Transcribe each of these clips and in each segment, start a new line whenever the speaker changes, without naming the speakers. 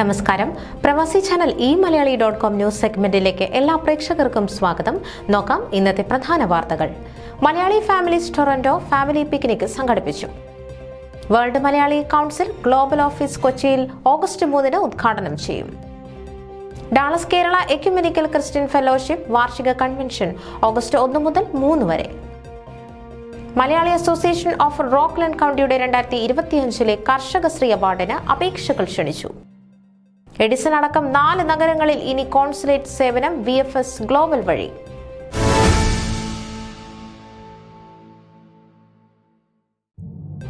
നമസ്കാരം. Pravasi channel e Malayali dot com news സെഗ്മെന്റിലേക്ക് എല്ലാ പ്രേക്ഷകർക്കും സ്വാഗതം. നോക്കാം ഇന്നത്തെ പ്രധാന വാർത്തകൾ. Malayali families Toronto family picnic സംഘടിപ്പിച്ചു. World Malayali council global office കൊച്ചിയിൽ ഓഗസ്റ്റ് മൂന്നിന് ഉദ്ഘാടനം ചെയ്യും. Dallas Kerala ecumenical Christian fellowship വാർഷിക കൺവെൻഷൻ ഓഗസ്റ്റ് ഒന്ന് മുതൽ മൂന്ന് വരെ. മലയാളി അസോസിയേഷൻ ഓഫ് റോക്ക്ലൻഡ് കൗണ്ടിയുടെ രണ്ടായിരത്തി ഇരുപത്തിയഞ്ചിലെ കർഷകശ്രീ അവാർഡിന് അപേക്ഷകൾ ക്ഷണിച്ചു. എഡിസൺ അടക്കം നാല് നഗരങ്ങളിൽ ഇനി കോൺസുലേറ്റ് സേവനം വി ഗ്ലോബൽ വഴി.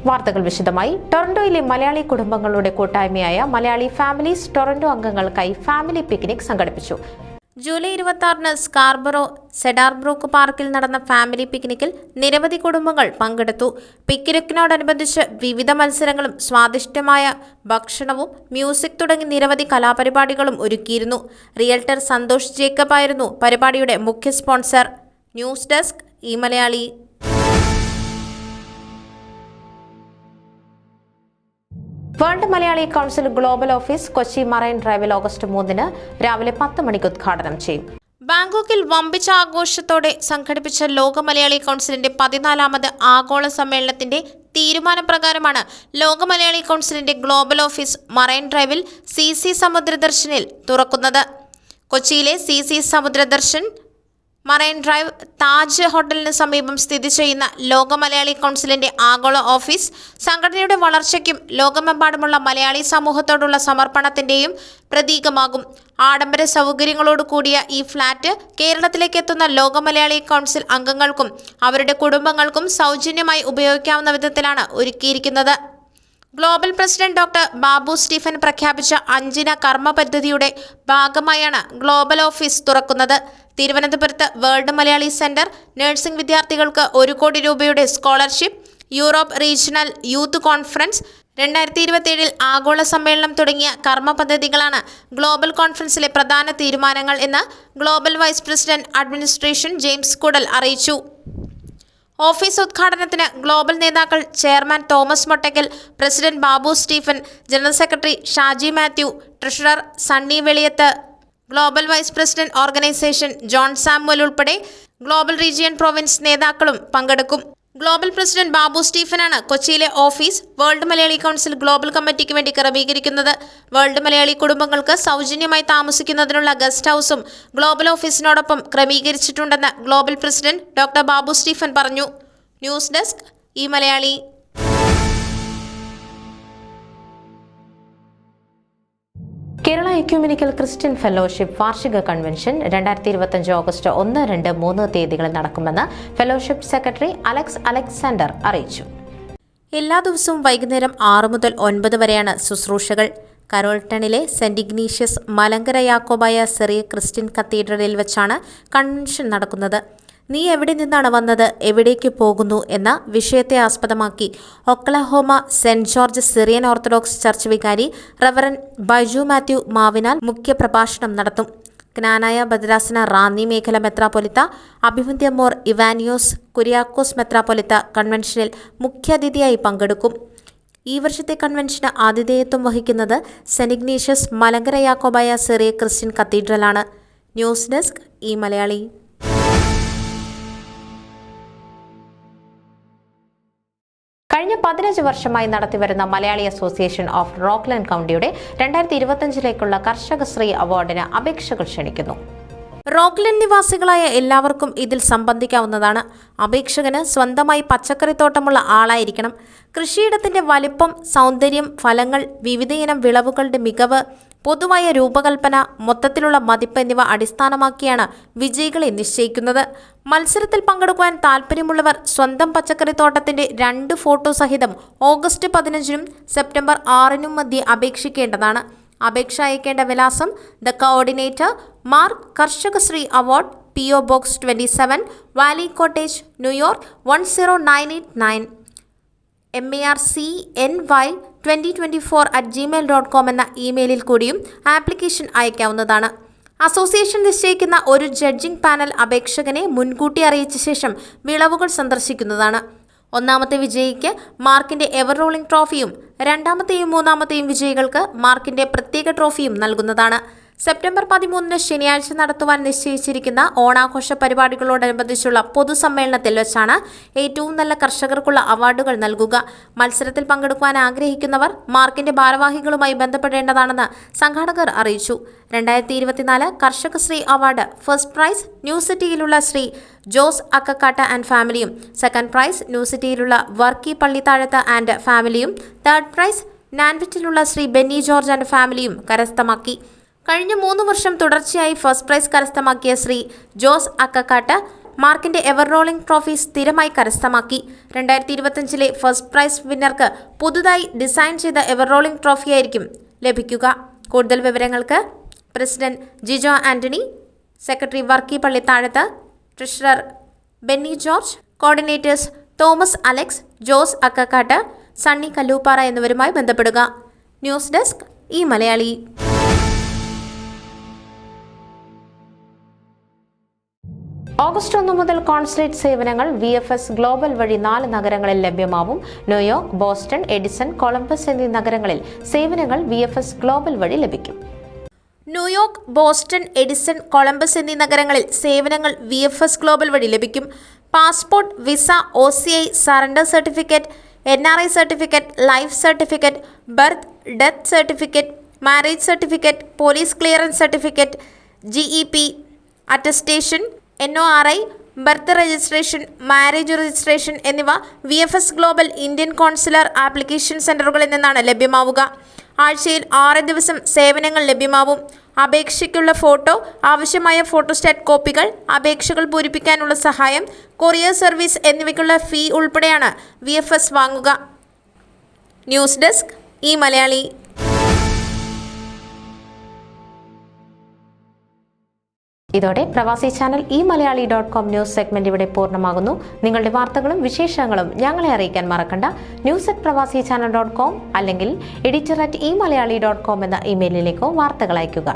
വാർത്തകൾ വിശദമായി. ടൊറന്റോയിലെ മലയാളി കുടുംബങ്ങളുടെ കൂട്ടായ്മയായ മലയാളി ഫാമിലീസ് ടൊറന്റോ അംഗങ്ങൾക്കായി ഫാമിലി പിക്നിക് സംഘടിപ്പിച്ചു. ജൂലൈ ഇരുപത്തി ആറിന് സ്കാർബറോ സെഡാർബ്രൂക്ക് പാർക്കിൽ നടന്ന ഫാമിലി പിക്നിക്കിൽ നിരവധി കുടുംബങ്ങൾ പങ്കെടുത്തു. പിക്നിക്കിനോടനുബന്ധിച്ച് വിവിധ മത്സരങ്ങളും സ്വാദിഷ്ടമായ ഭക്ഷണവും മ്യൂസിക് തുടങ്ങി നിരവധി കലാപരിപാടികളും ഒരുക്കിയിരുന്നു. റിയൽറ്റർ സന്തോഷ് ജേക്കബ് ആയിരുന്നു പരിപാടിയുടെ മുഖ്യ sponsor. News desk e Malayali. World Malayali council global office Kochi marine ഡ്രൈവിൽ ഓഗസ്റ്റ് മൂന്നിന് രാവിലെ പത്ത് മണിക്ക് ഉദ്ഘാടനം ചെയ്യും. ബാങ്കോക്കിൽ വമ്പിച്ച ആഘോഷത്തോടെ സംഘടിപ്പിച്ച ലോക മലയാളി കൗൺസിലിന്റെ പതിനാലാമത് ആഗോള സമ്മേളനത്തിന്റെ തീരുമാനപ്രകാരമാണ് ലോക മലയാളി കൗൺസിലിന്റെ ഗ്ലോബൽ ഓഫീസ് മറൈൻ ഡ്രൈവിൽ സി സി സമുദ്രദർശനിൽ തുറക്കുന്നത്. കൊച്ചിയിലെ C C Samudradarshan marine drive Taj ഹോട്ടലിന് സമീപം സ്ഥിതി ചെയ്യുന്ന ലോക മലയാളി കൗൺസിലിന്റെ ആഗോള ഓഫീസ് സംഘടനയുടെ വളർച്ചയ്ക്കും ലോകമെമ്പാടുമുള്ള മലയാളി സമൂഹത്തോടുള്ള സമർപ്പണത്തിന്റെയും പ്രതീകമാകും. ആഡംബര സൗകര്യങ്ങളോട് കൂടിയ ഈ ഫ്ളാറ്റ് കേരളത്തിലേക്ക് എത്തുന്ന ലോക മലയാളി കൗൺസിൽ അംഗങ്ങൾക്കും അവരുടെ കുടുംബങ്ങൾക്കും സൗജന്യമായി ഉപയോഗിക്കാവുന്ന വിധത്തിലാണ് ഒരുക്കിയിരിക്കുന്നത്. Global president doctor Babu Stephen പ്രഖ്യാപിച്ച അഞ്ചിന കർമ്മ പദ്ധതിയുടെ ഭാഗമായാണ് ഗ്ലോബൽ ഓഫീസ് തുറക്കുന്നത്. തിരുവനന്തപുരത്ത് വേൾഡ് മലയാളി സെന്റർ നഴ്സിംഗ് വിദ്യാർത്ഥികൾക്ക് ഒരു കോടി രൂപയുടെ scholarship Europe regional youth conference രണ്ടായിരത്തി ഇരുപത്തിയേഴിൽ ആഗോള സമ്മേളനം തുടങ്ങിയ കർമ്മ പദ്ധതികളാണ് ഗ്ലോബൽ കോൺഫറൻസിലെ പ്രധാന തീരുമാനങ്ങൾ എന്ന് global vice president administration James Kudal അറിയിച്ചു. ഓഫീസ് ഉദ്ഘാടനത്തിന് ഗ്ലോബൽ നേതാക്കൾ chairman Thomas Mottakkal president Babu Stephen general secretary Shaji Mathew treasurer Sunny Veliyath global vice president organisation John Samuel ഉൾപ്പെടെ ഗ്ലോബൽ റീജിയൻ പ്രൊവിൻസ് നേതാക്കളും പങ്കെടുക്കും. Global president Babu സ്റ്റീഫനാണ് കൊച്ചിയിലെ office world Malayali council global കമ്മിറ്റിക്ക് വേണ്ടി ക്രമീകരിക്കുന്നത്. വേൾഡ് മലയാളി കുടുംബങ്ങൾക്ക് സൗജന്യമായി താമസിക്കുന്നതിനുള്ള ഗസ്റ്റ് ഹൗസും ഗ്ലോബൽ ഓഫീസിനോടൊപ്പം ക്രമീകരിച്ചിട്ടുണ്ടെന്ന് global president doctor Babu Stephen പറഞ്ഞു. News desk e Malayali. Kerala ecumenical Christian fellowship വാർഷിക കൺവെൻഷൻ രണ്ടായിരത്തി ഇരുപത്തഞ്ച് ഓഗസ്റ്റ് ഒന്ന് രണ്ട് മൂന്ന് തീയതികളിൽ നടക്കുമെന്ന് ഫെലോഷിപ്പ് സെക്രട്ടറി അലക്സ് അലക്സാണ്ടർ അറിയിച്ചു. എല്ലാ ദിവസവും വൈകുന്നേരം ആറ് മുതൽ ഒൻപത് വരെയാണ് ശുശ്രൂഷകൾ. കരോൾട്ടണിലെ Saint Ignatius Malankara Yakobaya Syria Christian കത്തീഡ്രലിൽ വെച്ചാണ് കൺവെൻഷൻ നടക്കുന്നത്. നീ എവിടെ നിന്നാണ് വന്നത്? എവിടേക്ക് പോകുന്നു? എന്ന വിഷയത്തെ ആസ്പദമാക്കി Oklahoma Saint George Syrian Orthodox church വികാരി റവറൻ ബൈജു മാത്യു മാവിനാൽ മുഖ്യപ്രഭാഷണം നടത്തും. ജ്ഞാനായ ഭദ്രാസന റാന്നി മേഖല മെത്രാപൊലിത്ത അഭിമന്യ മോർ ഇവാനിയോസ് കുര്യാക്കോസ് മെത്രാപൊലിത്ത കൺവെൻഷനിൽ മുഖ്യാതിഥിയായി പങ്കെടുക്കും. ഈ വർഷത്തെ കൺവെൻഷന് ആതിഥേയത്വം വഹിക്കുന്നത് Saint Ignatius Malankara Yakobaya Syria Christian കത്തീഡ്രലാണ്. News desk e Malayali. കഴിഞ്ഞ പതിനഞ്ച് വർഷമായി നടത്തിവരുന്ന മലയാളി അസോസിയേഷൻ ഓഫ് റോക്ക്ലാൻഡ് കൗണ്ടിയുടെ രണ്ടായിരത്തി ഇരുപത്തിയഞ്ചിലേക്കുള്ള കർഷകശ്രീ അവാർഡിന് അപേക്ഷകൾ ക്ഷണിക്കുന്നു. റോക്ക്ലൻഡ് നിവാസികളായ എല്ലാവർക്കും ഇതിൽ സംബന്ധിക്കാവുന്നതാണ്. അപേക്ഷകന് സ്വന്തമായി പച്ചക്കറിത്തോട്ടമുള്ള ആളായിരിക്കണം. കൃഷിയിടത്തിന്റെ വലിപ്പം സൗന്ദര്യം ഫലങ്ങൾ വിവിധയിനം വിളവുകളുടെ മികവ് പൊതുവായ രൂപകൽപ്പന മൊത്തത്തിലുള്ള മതിപ്പ് എന്നിവ അടിസ്ഥാനമാക്കിയാണ് വിജയികളെ നിശ്ചയിക്കുന്നത്. മത്സരത്തിൽ പങ്കെടുക്കുവാൻ താൽപ്പര്യമുള്ളവർ സ്വന്തം പച്ചക്കറിത്തോട്ടത്തിന്റെ രണ്ട് ഫോട്ടോ സഹിതം ഓഗസ്റ്റ് പതിനഞ്ചിനും സെപ്റ്റംബർ ആറിനും മധ്യേ അപേക്ഷിക്കേണ്ടതാണ്. അപേക്ഷ അയക്കേണ്ട വിലാസം the coordinator mark Karshakasree award P O box twenty seven valley cottage New York one zero nine eight nine M A R C N Y twenty twenty four at gmail dot com എന്ന ഇമെയിലിൽ കൂടിയും application അയക്കാവുന്നതാണ്. Association നിശ്ചയിക്കുന്ന ഒരു judging panel അപേക്ഷകനെ മുൻകൂട്ടി അറിയിച്ച ശേഷം വിളവുകൾ സന്ദർശിക്കുന്നതാണ്. ഒന്നാമത്തെ വിജയിക്ക് മാർക്കിന്റെ എവർ റോളിംഗ് ട്രോഫിയും രണ്ടാമത്തെയും മൂന്നാമത്തെയും വിജയികൾക്ക് മാർക്കിന്റെ പ്രത്യേക ട്രോഫിയും നൽകുന്നതാണ്. സെപ്റ്റംബർ പതിമൂന്നിന് ശനിയാഴ്ച നടത്തുവാൻ നിശ്ചയിച്ചിരിക്കുന്ന ഓണാഘോഷ പരിപാടികളോടനുബന്ധിച്ചുള്ള പൊതുസമ്മേളനത്തിൽ വെച്ചാണ് ഏറ്റവും നല്ല കർഷകർക്കുള്ള അവാർഡുകൾ നൽകുക. മത്സരത്തിൽ പങ്കെടുക്കുവാൻ ആഗ്രഹിക്കുന്നവർ മാർക്കിന്റെ ഭാരവാഹികളുമായി ബന്ധപ്പെടേണ്ടതാണെന്ന് സംഘാടകർ അറിയിച്ചു. രണ്ടായിരത്തി ഇരുപത്തിനാല് Karshakasree award first prize New സിറ്റിയിലുള്ള Shri Jose അക്കക്കാട്ട and ഫാമിലിയും സെക്കൻഡ് പ്രൈസ് ന്യൂ സിറ്റിയിലുള്ള വർക്കി പള്ളിത്താഴത്ത് ആൻഡ് ഫാമിലിയും തേർഡ് പ്രൈസ് നാൻവിറ്റിലുള്ള ശ്രീ ബെന്നി ജോർജ് ആൻഡ് ഫാമിലിയും കരസ്ഥമാക്കി. കഴിഞ്ഞ മൂന്ന് വർഷം തുടർച്ചയായി ഫസ്റ്റ് പ്രൈസ് കരസ്ഥമാക്കിയ ശ്രീ ജോസ് അക്കക്കാട്ട് മാർക്കിന്റെ എവർ റോളിംഗ് ട്രോഫി സ്ഥിരമായി കരസ്ഥമാക്കി. രണ്ടായിരത്തി ഇരുപത്തിയഞ്ചിലെ ഫസ്റ്റ് പ്രൈസ് വിന്നർക്ക് പുതുതായി ഡിസൈൻ ചെയ്ത എവർ റോളിംഗ് ട്രോഫിയായിരിക്കും ലഭിക്കുക. കൂടുതൽ വിവരങ്ങൾക്ക് president Jijo Antony secretary Varkey Pallithazhath treasurer Benny George coordinators Thomas Alex Jose Akkakkatt Sunny Kallooppara എന്നിവരുമായി ബന്ധപ്പെടുക. News desk e Malayali. August ഒന്ന് മുതൽ കോൺസുലേറ്റ് സേവനങ്ങൾ വി എഫ് എസ് ഗ്ലോബൽ വഴി നാല് നഗരങ്ങളിൽ ലഭ്യമാവും. ന്യൂയോർക്ക് ബോസ്റ്റൺ എഡിസൺ കൊളംബസ് എന്നീ നഗരങ്ങളിൽ സേവനങ്ങൾ വി എഫ് എസ് ഗ്ലോബൽ വഴി ലഭിക്കും. ന്യൂയോർക്ക് ബോസ്റ്റൺ എഡിസൺ കൊളംബസ് എന്നീ നഗരങ്ങളിൽ സേവനങ്ങൾ വി എഫ് എസ് ഗ്ലോബൽ വഴി ലഭിക്കും. Passport visa O C I surrender certificate N R I certificate life certificate birth death certificate marriage certificate police clearance certificate G E P attestation N O R I birth registration marriage registration എന്നിവ V F S global Indian consular application സെന്ററുകളിൽ നിന്നാണ് ലഭ്യമാവുക. ആഴ്ചയിൽ ആറ് ദിവസം സേവനങ്ങൾ ലഭ്യമാവും. അപേക്ഷയ്ക്കുള്ള photo ആവശ്യമായ photostat കോപ്പികൾ അപേക്ഷകൾ പൂരിപ്പിക്കാനുള്ള സഹായം കൊറിയർ സർവീസ് എന്നിവയ്ക്കുള്ള ഫീ ഉൾപ്പെടെയാണ് വി വാങ്ങുക. News desk e Malayali. ഇതോടെ Pravasi channel e Malayali dot com news segment ഇവിടെ പൂർണമാകുന്നു. നിങ്ങളുടെ വാർത്തകളും വിശേഷങ്ങളും ഞങ്ങളെ അറിയിക്കാൻ മറക്കണ്ട. News at Pravasi channel dot com അല്ലെങ്കിൽ editor at e Malayali dot com എന്ന ഇമെയിലിലേക്കോ വാർത്തകൾ അയയ്ക്കുക.